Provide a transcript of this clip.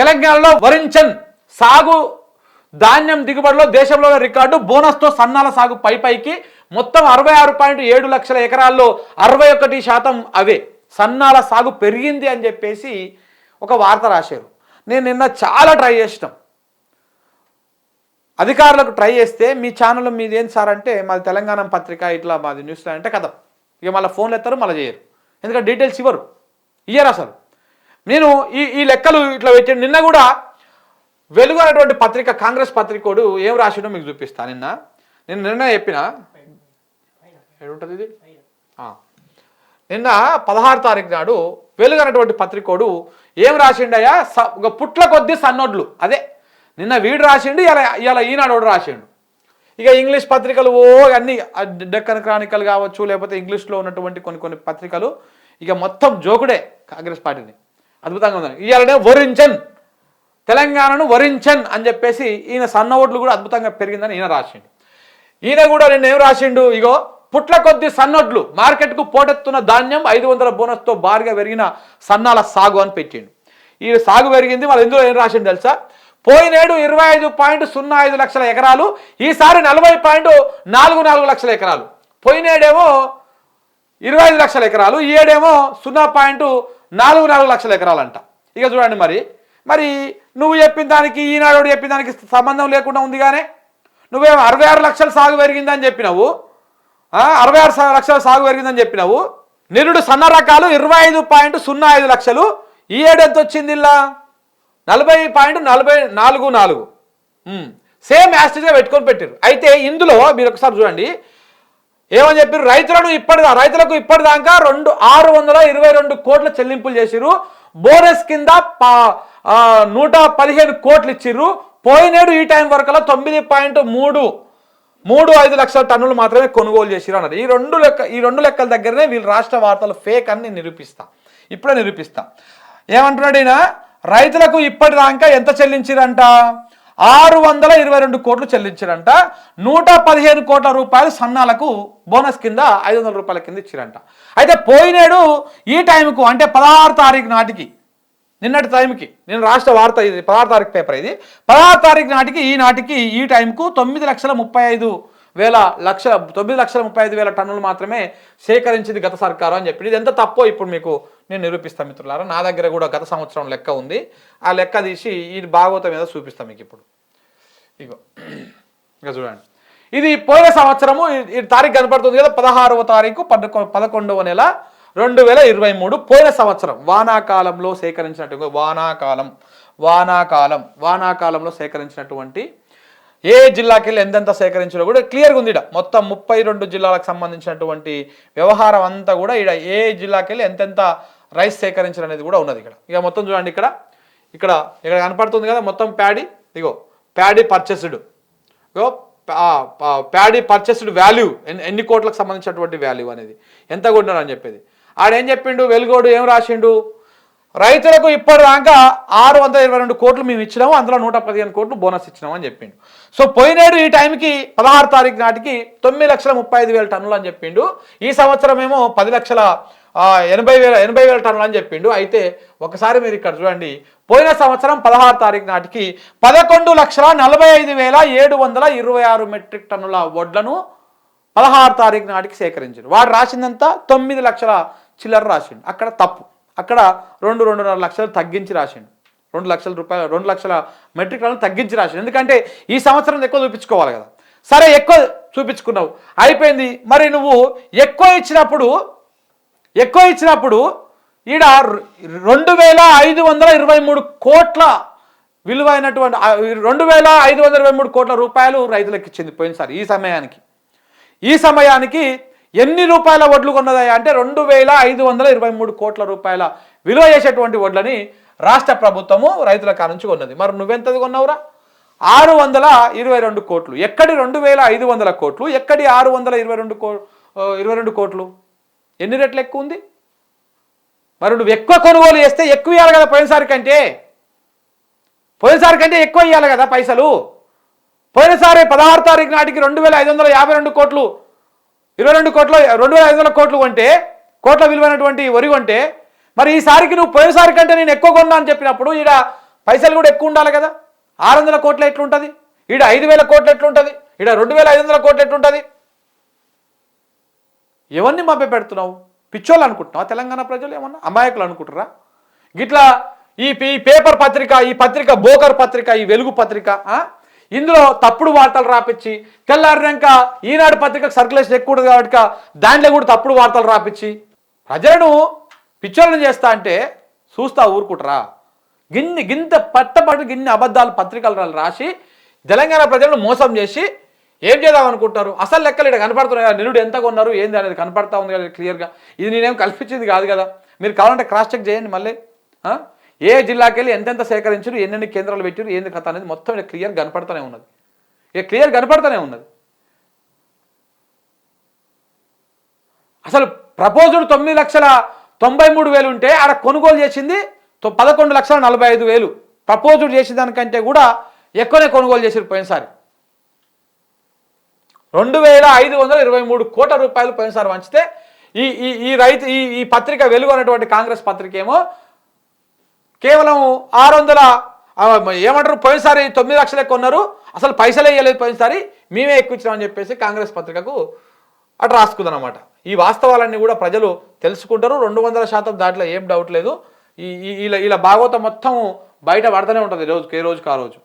తెలంగాణలో వరించన్ సాగు ధాన్యం దిగుబడిలో దేశంలో రికార్డు. బోనస్తో సన్నాల సాగు పై పైకి. మొత్తం అరవై ఆరు పాయింట్ ఏడు లక్షల ఎకరాల్లో అరవై ఒకటి శాతం అవే. సన్నాల సాగు పెరిగింది అని చెప్పేసి ఒక వార్త రాశారు. నేను నిన్న చాలా ట్రై చేసినాం. అధికారులకు ట్రై చేస్తే మీ ఛానల్ మీది ఏం సార్ అంటే మాది తెలంగాణ పత్రిక ఇట్లా మాది న్యూస్ అంటే కదా ఇక మళ్ళీ ఫోన్లు ఎత్తారు మళ్ళీ చేయరు. ఎందుకంటే డీటెయిల్స్ ఇవ్వరు. ఇయ్యరు అసలు. నేను ఈ ఈ లెక్కలు ఇట్లా పెట్టాను నిన్న కూడా వెలుగు అనేటువంటి పత్రిక కాంగ్రెస్ పత్రికోడు ఏం రాసిండో మీకు చూపిస్తా. నిన్న నేను నిన్న చెప్పిన. ఏడుంటుంది ఇది? నిన్న పదహారు తారీఖు నాడు వెలుగు అనేటువంటి పత్రికోడు ఏం రాసిండయా స ఒక పుట్ల కొద్దీ సన్నోడ్లు. అదే. నిన్న వీడు రాసిండు ఇలా ఇలా ఈనాడు రాసిండు. ఇక ఇంగ్లీష్ పత్రికలు ఓ అన్ని డెక్కన్ క్రానికల్ కావచ్చు లేకపోతే ఇంగ్లీష్లో ఉన్నటువంటి కొన్ని కొన్ని పత్రికలు ఇక మొత్తం జోకుడే కాంగ్రెస్ పార్టీని. అద్భుతంగా ఉంది. ఇవాళనే వరించన్. తెలంగాణను వరించన్ అని చెప్పేసి ఈయన సన్న ఓట్లు కూడా అద్భుతంగా పెరిగిందని ఈయన రాసిండు. ఈయన కూడా నిన్న ఏం రాసిండు? ఇగో పుట్ల కొద్ది సన్నొడ్లు మార్కెట్కు పోటెత్తున్న ధాన్యం ఐదు వందల బోనస్తో భారీగా పెరిగిన సన్నాల సాగు అని పెట్టిండు. ఈ సాగు పెరిగింది వాళ్ళు ఎందులో ఏం రాసిండు తెలుసా? పోయినేడు ఇరవై ఐదు పాయింట్ సున్నా ఐదు లక్షల ఎకరాలు ఈసారి నలభై పాయింట్ నాలుగు నాలుగు లక్షల ఎకరాలు. పోయినేడేమో ఇరవై ఐదు లక్షల ఎకరాలు ఈ ఏడేమో సున్నా పాయింట్ నాలుగు నాలుగు లక్షల ఎకరాలంట. ఇక చూడండి మరి. మరి నువ్వు చెప్పిన దానికి ఈనాడు చెప్పిన దానికి సంబంధం లేకుండా ఉంది కానీ నువ్వేమో అరవై ఆరు లక్షల సాగు పెరిగిందని చెప్పినావు? అరవై ఆరు లక్షల సాగు పెరిగిందని చెప్పినావు? నిరుడు సన్న రకాలు ఇరవై ఐదు పాయింట్ సున్నా ఐదు లక్షలు. ఈ ఏడు ఎంత వచ్చింది ఇలా? నలభై పాయింట్ నలభై నాలుగు నాలుగు. సేమ్ యాస్టిజ్గా పెట్టుకొని పెట్టారు అయితే ఇందులో మీరు ఒకసారి చూడండి. ఏమని చెప్పారు రైతులను ఇప్పటి రైతులకు ఇప్పటిదాకా రెండు ఆరు వందల ఇరవై రెండు కోట్ల చెల్లింపులు చేసిరు బోనస్ కింద పా- నూట పదిహేను కోట్లు ఇచ్చిర్రు. పోయినేడు ఈ టైం వరకల్లా తొమ్మిది పాయింట్ మూడు మూడు ఐదు లక్షల టన్నులు మాత్రమే కొనుగోలు చేసిరు అన్నారు ఈ రెండు లెక్క ఈ రెండు లెక్కల దగ్గరనే వీళ్ళు రాష్ట్ర వార్తలు ఫేక్ అని నేను నిరూపిస్తా. ఇప్పుడే నిరూపిస్తా. ఏమంటున్నాడు ఈయన? రైతులకు ఇప్పటిదాకా ఎంత చెల్లించిరంట ఆరు వందల ఇరవై రెండు కోట్లు చెల్లించారంట. నూట పదిహేను కోట్ల రూపాయలు సన్నాలకు బోనస్ కింద ఐదు వందల రూపాయల కింద ఇచ్చిరంట. అయితే పోయినేడు ఈ టైంకు అంటే పదహారు తారీఖు నాటికి నిన్నటి టైంకి నేను రాష్ట్ర వార్త ఇది పదహారు తారీఖు పేపర్ ఇది. పదహారు తారీఖు నాటికి ఈ నాటికి ఈ టైంకు తొమ్మిది లక్షల ముప్పై ఐదు వేల లక్ష తొమ్మిది లక్షల ముప్పై ఐదు వేల టన్నులు మాత్రమే సేకరించింది గత సర్కారు అని చెప్పి. ఇది ఎంత తప్పో ఇప్పుడు మీకు నేను నిరూపిస్తాను మిత్రులారా. నా దగ్గర కూడా గత సంవత్సరం లెక్క ఉంది. ఆ లెక్క తీసి ఈ భాగవతం మీద చూపిస్తాను మీకు ఇప్పుడు. ఇగో ఇక చూడండి. ఇది పోయిన సంవత్సరము ఈ- ఈ తారీఖు కనపడుతుంది కదా పదహారవ తారీఖు పదకొ పదకొండవ నెల రెండు వేల ఇరవై మూడు పోయిన సంవత్సరం. వానాకాలంలో సేకరించినట్టు వానాకాలం వానాకాలం వానాకాలంలో సేకరించినటువంటి ఏ జిల్లాకి వెళ్ళి ఎంతెంత సేకరించాలో కూడా క్లియర్గా ఉంది ఈడ. మొత్తం ముప్పై రెండు జిల్లాలకు సంబంధించినటువంటి వ్యవహారం అంతా కూడా ఈడ ఏ జిల్లాకి వెళ్ళి ఎంతెంత రైస్ సేకరించారు అనేది కూడా ఉన్నది ఇక్కడ. ఇక మొత్తం చూడండి ఇక్కడ. ఇక్కడ ఇక్కడ కనపడుతుంది కదా మొత్తం ప్యాడీ. ఇగో ప్యాడీ పర్చేస్డ్. ఇగో ప్యాడీ పర్చేస్డ్ వాల్యూ ఎన్ని కోట్లకు సంబంధించినటువంటి వాల్యూ అనేది. ఎంత కొంటున్నారు అని చెప్పేది. ఆడేం చెప్పిండు? వెలుగోడు ఏం రాసిండు? రైతులకు ఇప్పటిదాకా ఆరు వందల ఇరవై రెండు కోట్లు మేము ఇచ్చినాము అందులో నూట పదిహేను కోట్లు బోనస్ ఇచ్చినాము అని చెప్పిండు. సో పోయినేడు ఈ టైంకి పదహారు తారీఖు నాటికి తొమ్మిది లక్షల ముప్పై ఐదు వేల టన్నులు అని చెప్పిండు. ఈ సంవత్సరం ఏమో పది లక్షల ఎనభై వేల ఎనభై వేల టన్నులు అని చెప్పిండు. అయితే ఒకసారి మీరు ఇక్కడ చూడండి. పోయిన సంవత్సరం పదహారు తారీఖు నాటికి పదకొండు లక్షల నలభై ఐదు వేల ఏడు వందల ఇరవై ఆరు మెట్రిక్ టన్నుల వడ్లను పదహారు తారీఖు నాటికి సేకరించారు. వాడు రాసిందంతా తొమ్మిది లక్షల చిల్లర రాసిండు. అక్కడ తప్పు. అక్కడ రెండు రెండున్నర లక్షలు తగ్గించి రాసిండు. రెండు లక్షల రూపాయలు రెండు లక్షల మెట్రిక్ టన్నులు తగ్గించి రాసిండు. ఎందుకంటే ఈ సంవత్సరం ఎక్కువ చూపించుకోవాలి కదా. సరే ఎక్కువ చూపించుకున్నావు. అయిపోయింది. మరి నువ్వు ఎక్కువ ఇచ్చినప్పుడు ఎక్కువ ఇచ్చినప్పుడు ఈడ రెండు వేల ఐదు వందల ఇరవై మూడు కోట్ల విలువైనటువంటి రెండు వేల ఐదు వందల ఇరవై మూడు కోట్ల రూపాయలు రైతులకు ఇచ్చింది పోయినసారి ఈ సమయానికి. ఈ సమయానికి ఎన్ని రూపాయల వడ్లు కొన్నదయ్యా? అంటే రెండు వేల ఐదు వందల ఇరవై మూడు కోట్ల రూపాయల విలువ చేసేటువంటి వడ్లని రాష్ట్ర ప్రభుత్వము రైతుల కానుంచి కొన్నది. మరి నువ్వెంతది కొన్నావురా? ఆరు వందల ఇరవై రెండు కోట్లు. ఎక్కడి రెండు వేల ఐదు వందల కోట్లు? ఎక్కడి ఆరు వందల ఇరవై రెండు కో ఇరవై రెండు కోట్లు? ఎన్ని రెట్లు ఎక్కువ ఉంది? మరి నువ్వు ఎక్కువ కొనుగోలు చేస్తే ఎక్కువ ఇవ్వాలి కదా పోయినసారి కంటే? పోయినసారి కంటే ఎక్కువ ఇవ్వాలి కదా పైసలు? పోయినసారి పదహారు తారీఖు నాటికి రెండు వేల ఐదు వందల యాభై రెండు కోట్లు ఇరవై రెండు కోట్ల రెండు వేల ఐదు వందల కోట్లు కొంటే కోట్ల విలువైనటువంటి వరి కొంటే మరి ఈసారికి నువ్వు పోయినసారి కంటే నేను ఎక్కువ కొన్నా అని చెప్పినప్పుడు ఈడ పైసలు కూడా ఎక్కువ ఉండాలి కదా. ఆరు వందల కోట్లు ఎట్లుంటుంది? ఈడ ఐదు వేల కోట్లు ఎట్లుంటుంది? ఈడ రెండు వేల ఐదు వందల కోట్లు ఎట్లుంటుంది? ఎవరిని మభ్య పెడుతున్నావు? పిచ్చోళ్ళు అనుకుంటున్నావు? తెలంగాణ ప్రజలు ఏమన్నా? అమాయకులు అనుకుంటారా గిట్లా ఈ పేపర్ పత్రిక ఈ పత్రిక బోకర్ పత్రిక ఈ వెలుగు పత్రిక ఇందులో తప్పుడు వార్తలు రాపిచ్చి తెల్లారినాక ఈనాడు పత్రికకు సర్క్యులేషన్ ఎక్కువ కాబట్టి దాంట్లో కూడా తప్పుడు వార్తలు రాపిచ్చి ప్రజలను పిచ్చోళ్ళని చేస్తా అంటే చూస్తా ఊరుకుంటారా? గిన్ని గింత పట్టపట్టు గిన్ని అబద్ధాలు పత్రికలు రాసి తెలంగాణ ప్రజలను మోసం చేసి ఏం చేద్దాం అనుకుంటారు? అసలు లెక్కలు ఇక్కడ కనపడుతున్నాయి? కదా నిరుడు ఎంత కొన్నారు? ఏంది అనేది కనపడతా ఉంది కదా క్లియర్గా ఇది నేనేం కల్పించింది కాదు కదా. మీరు కావాలంటే క్రాస్ చెక్ చేయండి మళ్ళీ. ఏ జిల్లాకి వెళ్ళి ఎంతెంత సేకరించారు ఎన్నెన్ని కేంద్రాలు పెట్టారు ఏంది కథ అనేది మొత్తం ఇక్కడ క్లియర్ కనపడుతూనే ఉన్నది. ఇక క్లియర్ కనపడుతూనే ఉన్నది. అసలు ప్రపోజల్ తొమ్మిది లక్షల తొంభై మూడు వేలు ఉంటే ఆడ కొనుగోలు చేసింది తొ- పదకొండు లక్షల నలభై ఐదు వేలు. ప్రపోజల్ చేసిన దానికంటే కూడా ఎక్కువనే కొనుగోలు చేసారు పోయినసారి. రెండు వేల ఐదు వందల ఇరవై మూడు కోట్ల రూపాయలు పోయినసారి వంచితే ఈ ఈ ఈ రైతు ఈ ఈ పత్రిక వెలుగు అనేటువంటి కాంగ్రెస్ పత్రిక ఏమో కేవలం ఆరు వందల ఏమంటారు పోయినసారి తొమ్మిది లక్షలే కొన్నారు. అసలు పైసలు వేయలేదు పోయినసారి. మేమే ఎక్కువ ఇచ్చినామని చెప్పేసి కాంగ్రెస్ పత్రికకు అటు రాసుకుందనమాట. ఈ వాస్తవాలన్నీ కూడా ప్రజలు తెలుసుకుంటారు. రెండు వందల శాతం దాంట్లో ఏం డౌట్ లేదు. ఈ ఇలా ఇలా భాగవతం మొత్తం బయట పడుతూనే ఉంటుంది రోజుకి ఏ రోజుకి ఆ రోజు.